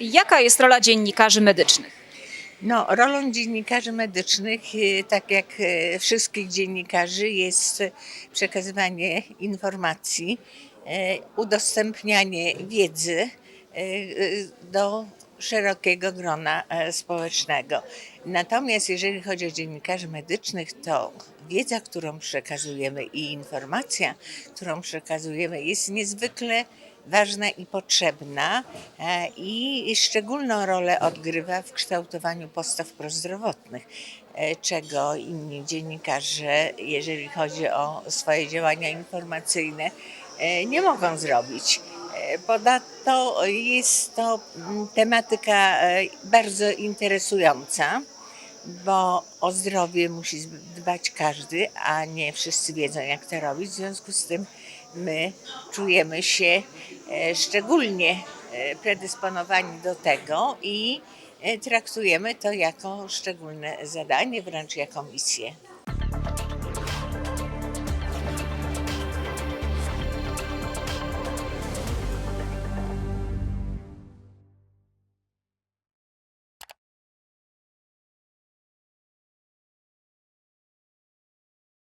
Jaka jest rola dziennikarzy medycznych? No, rolą dziennikarzy medycznych, y, tak jak y, wszystkich dziennikarzy, jest przekazywanie informacji, y, udostępnianie wiedzy do szerokiego grona e, społecznego. Natomiast jeżeli chodzi o dziennikarzy medycznych, to wiedza, którą przekazujemy i informacja, którą przekazujemy, jest niezwykle ważna i potrzebna e, i szczególną rolę odgrywa w kształtowaniu postaw prozdrowotnych, e, czego inni dziennikarze, jeżeli chodzi o swoje działania informacyjne, nie mogą zrobić. Ponadto jest to mm, tematyka e, bardzo interesująca, bo o zdrowie musi dbać każdy, a nie wszyscy wiedzą, jak to robić. W związku z tym my czujemy się e, szczególnie e, predysponowani do tego i traktujemy to jako szczególne zadanie, wręcz jako misję.